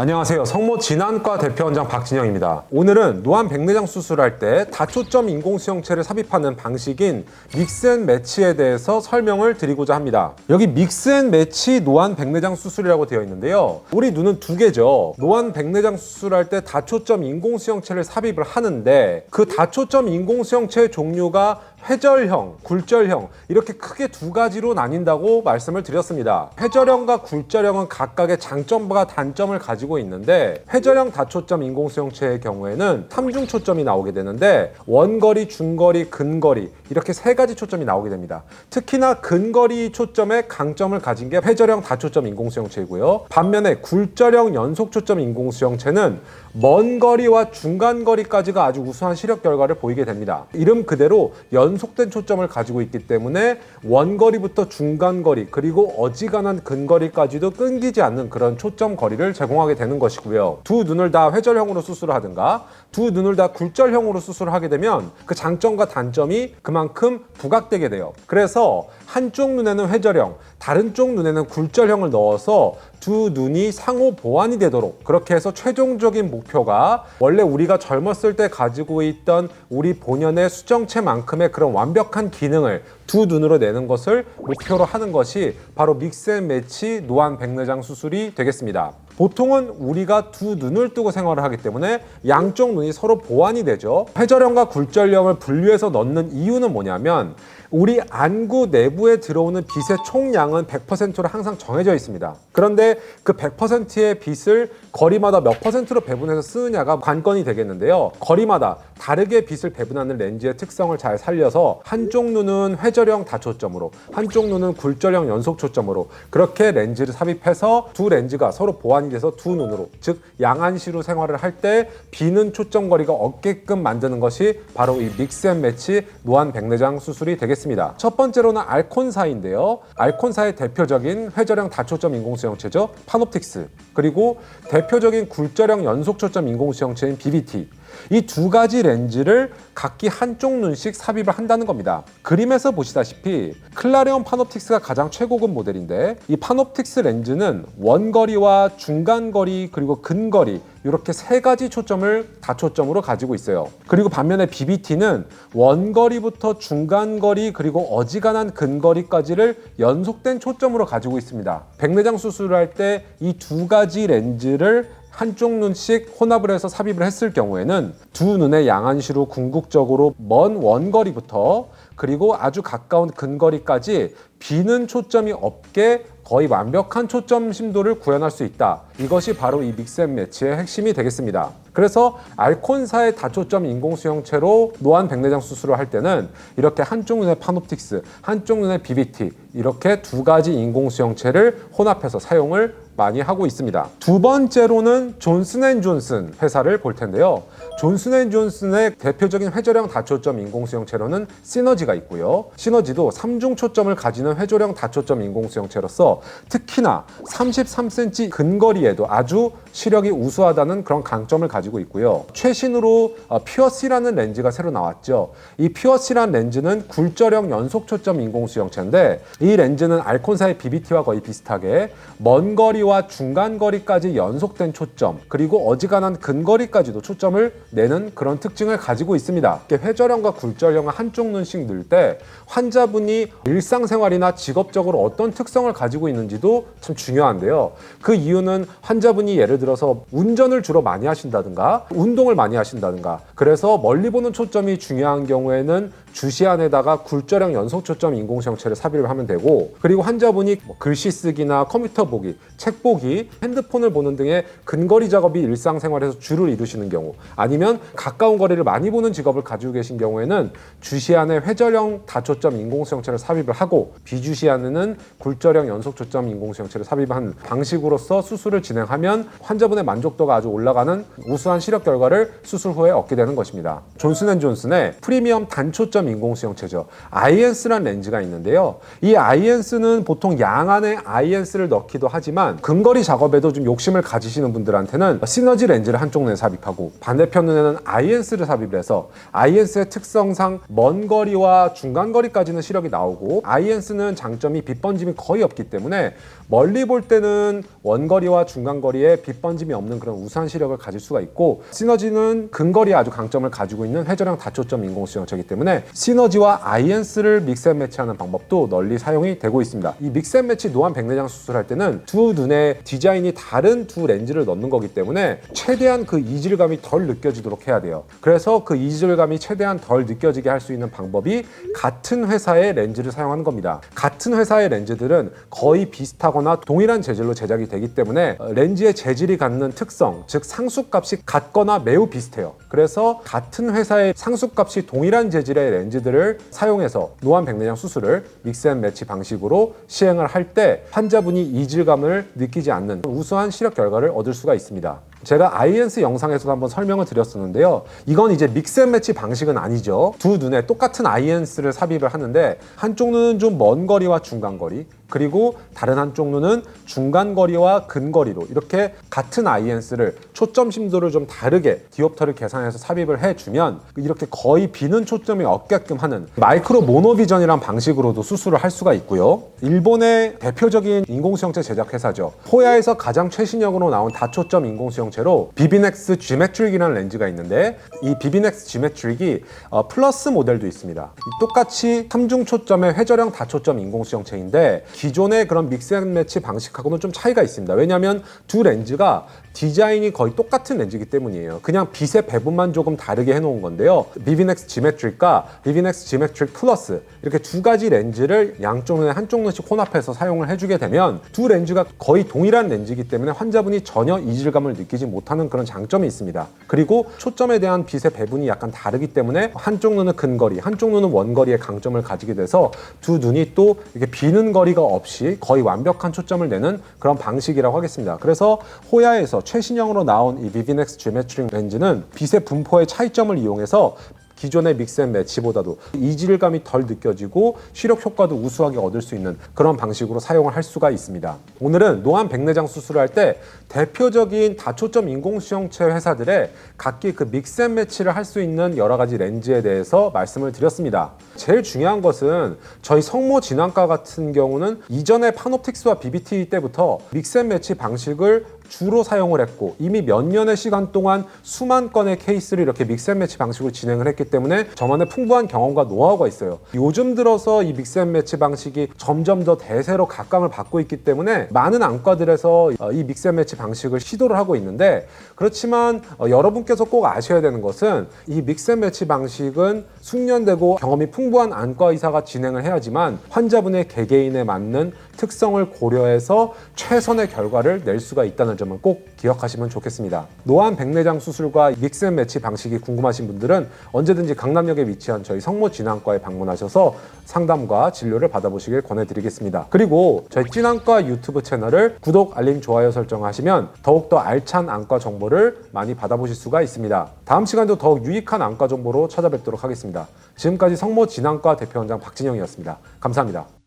안녕하세요. 성모 진안과 대표원장 박진영입니다. 오늘은 노안 백내장 수술할 때 다초점 인공수영체를 삽입하는 방식인 믹스앤매치에 대해서 설명을 드리고자 합니다. 여기 믹스앤매치 노안 백내장 수술이라고 되어 있는데요. 우리 눈은 두 개죠. 노안 백내장 수술할 때 다초점 인공수영체를 삽입을 하는데 그 다초점 인공수영체의 종류가 회절형, 굴절형 이렇게 크게 두 가지로 나뉜다고 말씀을 드렸습니다. 회절형과 굴절형은 각각의 장점과 단점을 가지고 있는데 회절형 다초점 인공수영체의 경우에는 탐중 초점이 나오게 되는데 원거리, 중거리, 근거리 이렇게 세 가지 초점이 나오게 됩니다. 특히나 근거리 초점의 강점을 가진 게 회절형 다초점 인공수영체이고요. 반면에 굴절형 연속 초점 인공수영체는 먼 거리와 중간 거리까지가 아주 우수한 시력 결과를 보이게 됩니다. 이름 그대로 연 속된 초점을 가지고 있기 때문에 원거리부터 중간 거리 그리고 어지간한 근거리까지도 끊기지 않는 그런 초점 거리를 제공하게 되는 것이고요. 두 눈을 다 회절형으로 수술을 하든가 두 눈을 다 굴절형으로 수술을 하게 되면 그 장점과 단점이 그만큼 부각되게 돼요. 그래서 한쪽 눈에는 회절형, 다른 쪽 눈에는 굴절형을 넣어서 두 눈이 상호 보완이 되도록 그렇게 해서 최종적인 목표가 원래 우리가 젊었을 때 가지고 있던 우리 본연의 수정체만큼의 그런 완벽한 기능을 두 눈으로 내는 것을 목표로 하는 것이 바로 믹스 앤 매치 노안 백내장 수술이 되겠습니다. 보통은 우리가 두 눈을 뜨고 생활을 하기 때문에 양쪽 눈이 서로 보완이 되죠. 회절형과 굴절형을 분류해서 넣는 이유는 뭐냐면 우리 안구 내부에 들어오는 빛의 총량은 100%로 항상 정해져 있습니다. 그런데 그 100%의 빛을 거리마다 몇 퍼센트로 배분해서 쓰느냐가 관건이 되겠는데요. 거리마다 다르게 빛을 배분하는 렌즈의 특성을 잘 살려서 한쪽 눈은 회절형 다초점으로, 한쪽 눈은 굴절형 연속 초점으로 그렇게 렌즈를 삽입해서 두 렌즈가 서로 보완이 돼서 두 눈으로, 즉 양안시로 생활을 할 때 비는 초점 거리가 없게끔 만드는 것이 바로 이 믹스앤매치 노안 백내장 수술이 되겠습니다. 첫 번째로는 알콘사인데요. 알콘사의 대표적인 회절형 다초점 인공수영체죠. 파노틱스. 그리고 대표적인 굴절형 연속 초점 인공수영체인 BBT. 이 두 가지 렌즈를 각기 한쪽 눈씩 삽입을 한다는 겁니다. 그림에서 보시다시피 클라레온 파노틱스가 가장 최고급 모델인데 이 파노틱스 렌즈는 원거리와 중간거리 그리고 근거리 이렇게 세 가지 초점을 다초점으로 가지고 있어요. 그리고 반면에 BBT는 원거리부터 중간거리 그리고 어지간한 근거리까지를 연속된 초점으로 가지고 있습니다. 백내장 수술을 할때 이 두 가지 렌즈를 한쪽 눈씩 혼합을 해서 삽입을 했을 경우에는 두 눈의 양안시로 궁극적으로 먼 원거리부터 그리고 아주 가까운 근거리까지 비는 초점이 없게 거의 완벽한 초점 심도를 구현할 수 있다. 이것이 바로 이 믹스앤 매치의 핵심이 되겠습니다. 그래서 알콘사의 다초점 인공수영체로 노안 백내장 수술을 할 때는 이렇게 한쪽 눈에 파노틱스, 한쪽 눈에 BBT 이렇게 두 가지 인공수영체를 혼합해서 사용을 많이 하고 있습니다. 두 번째로는 존슨앤존슨 회사를 볼 텐데요. 존슨앤존슨의 대표적인 회절형 다초점 인공수영체로는 시너지가 있고요. 시너지도 3중 초점을 가지는 회절형 다초점 인공수영체로서 특히나 33cm 근거리에도 아주 시력이 우수하다는 그런 강점을 가지고 있고요. 최신으로 어, 퓨어시라는 렌즈가 새로 나왔죠. 이 퓨어시라는 렌즈는 굴절형 연속 초점 인공수영체인데 이 렌즈는 알콘사의 BBT와 거의 비슷하게 먼 거리와 중간 거리까지 연속된 초점 그리고 어지간한 근거리까지도 초점을 내는 그런 특징을 가지고 있습니다. 회절형과 굴절형을 한쪽 눈씩 넣을 때 환자분이 일상생활이나 직업적으로 어떤 특성을 가지고 있는지도 참 중요한데요. 그 이유는 환자분이 예를 들어서 운전을 주로 많이 하신다든가 운동을 많이 하신다든가 그래서 멀리 보는 초점이 중요한 경우에는 주시 안에다가 굴절형 연속 초점 인공수영체를 삽입을 하면 되고 그리고 환자분이 뭐 글씨 쓰기나 컴퓨터 보기, 책 보기, 핸드폰을 보는 등의 근거리 작업이 일상생활에서 주를 이루시는 경우 아니면 가까운 거리를 많이 보는 직업을 가지고 계신 경우에는 주시 안에 회절형 다초점 인공수영체를 삽입을 하고 비주시 안에는 굴절형 연속 초점 인공수영체를 삽입한 방식으로서 수술을 진행하면 환자분의 만족도가 아주 올라가는 우수한 시력 결과를 수술 후에 얻게 되는 것입니다. 존슨앤존슨의 프리미엄 단초점 다초점 인공수영체죠. 아이엔스란 렌즈가 있는데요. 이 아이엔스는 보통 양안에 아이엔스를 넣기도 하지만 근거리 작업에도 좀 욕심을 가지시는 분들한테는 시너지 렌즈를 한쪽 눈에 삽입하고 반대편 눈에는 아이엔스를 삽입을 해서 아이엔스의 특성상 먼 거리와 중간 거리까지는 시력이 나오고 아이엔스는 장점이 빛 번짐이 거의 없기 때문에 멀리 볼 때는 원거리와 중간 거리에 빛 번짐이 없는 그런 우수한 시력을 가질 수가 있고 시너지는 근거리에 아주 강점을 가지고 있는 회전형 다초점 인공수영체이기 때문에 시너지와 아이엔스를 믹스앤매치하는 방법도 널리 사용이 되고 있습니다. 이 믹스앤매치 노안 백내장 수술할 때는 두 눈의 디자인이 다른 두 렌즈를 넣는 거기 때문에 최대한 그 이질감이 덜 느껴지도록 해야 돼요. 그래서 그 이질감이 최대한 덜 느껴지게 할 수 있는 방법이 같은 회사의 렌즈를 사용하는 겁니다. 같은 회사의 렌즈들은 거의 비슷하거나 동일한 재질로 제작이 되기 때문에 어, 렌즈의 재질이 갖는 특성, 즉 상수값이 같거나 매우 비슷해요. 그래서 같은 회사의 상수값이 동일한 재질의 렌즈들을 사용해서 노안 백내장 수술을 믹스앤매치 방식으로 시행을 할 때 환자분이 이질감을 느끼지 않는 우수한 시력 결과를 얻을 수가 있습니다. 제가 아이엔스 영상에서도 한번 설명을 드렸었는데요. 이건 이제 믹스앤매치 방식은 아니죠. 두 눈에 똑같은 아이엔스를 삽입을 하는데 한쪽 눈은 좀 먼 거리와 중간 거리, 그리고 다른 한쪽 눈은 중간 거리와 근거리로 이렇게 같은 아이엔스를 초점 심도를 좀 다르게 디옵터를 계산해서 삽입을 해주면 이렇게 거의 비는 초점이 없게끔 하는 마이크로 모노비전이란 방식으로도 수술을 할 수가 있고요. 일본의 대표적인 인공수영체 제작 회사죠. 호야에서 가장 최신형으로 나온 다초점 인공수영체 로 비비넥스 G메트릭이라는 렌즈가 있는데 이 비비넥스 G메트릭이 어, 플러스 모델도 있습니다. 이 똑같이 삼중 초점의 회절형 다초점 인공수영체인데 기존의 그런 믹스앤매치 방식하고는 좀 차이가 있습니다. 왜냐하면 두 렌즈가 디자인이 거의 똑같은 렌즈이기 때문이에요. 그냥 빛의 배분만 조금 다르게 해놓은 건데요. 비비넥스 지메트릭과 비비넥스 지메트릭 플러스 이렇게 두 가지 렌즈를 양쪽 눈에 한쪽 눈씩 혼합해서 사용을 해주게 되면 두 렌즈가 거의 동일한 렌즈이기 때문에 환자분이 전혀 이질감을 느끼지 못하는 그런 장점이 있습니다. 그리고 초점에 대한 빛의 배분이 약간 다르기 때문에 한쪽 눈은 근거리, 한쪽 눈은 원거리의 강점을 가지게 돼서 두 눈이 또 이렇게 비는 거리가 없이 거의 완벽한 초점을 내는 그런 방식이라고 하겠습니다. 그래서 호야에서 최신형으로 나온 이 비비넥스 지메트릭 렌즈는 빛의 분포의 차이점을 이용해서 기존의 믹스앤 매치보다도 이질감이 덜 느껴지고 시력 효과도 우수하게 얻을 수 있는 그런 방식으로 사용을 할 수가 있습니다. 오늘은 노안 백내장 수술을 할 때 대표적인 다초점 인공수영체 회사들의 각기 그 믹스앤 매치를 할 수 있는 여러 가지 렌즈에 대해서 말씀을 드렸습니다. 제일 중요한 것은 저희 성모 진앙과 같은 경우는 이전에 파노틱스와 BBT 때부터 믹스앤 매치 방식을 주로 사용을 했고 이미 몇 년의 시간 동안 수만 건의 케이스를 이렇게 믹스앤매치 방식으로 진행을 했기 때문에 저만의 풍부한 경험과 노하우가 있어요. 요즘 들어서 이 믹스앤매치 방식이 점점 더 대세로 각광을 받고 있기 때문에 많은 안과들에서 어, 이 믹스앤매치 방식을 시도를 하고 있는데 그렇지만 어, 여러분께서 꼭 아셔야 되는 것은 이 믹스앤매치 방식은 숙련되고 경험이 풍부한 안과 의사가 진행을 해야지만 환자분의 개개인에 맞는 특성을 고려해서 최선의 결과를 낼 수가 있다는 점은 꼭 기억하시면 좋겠습니다. 노안 백내장 수술과 믹스앤매치 방식이 궁금하신 분들은 언제든지 강남역에 위치한 저희 성모 진앙과에 방문하셔서 상담과 진료를 받아보시길 권해드리겠습니다. 그리고 저희 진앙과 유튜브 채널을 구독, 알림, 좋아요 설정하시면 더욱더 알찬 안과 정보를 많이 받아보실 수가 있습니다. 다음 시간도 더욱 유익한 안과 정보로 찾아뵙도록 하겠습니다. 지금까지 성모 진앙과 대표원장 박진영이었습니다. 감사합니다.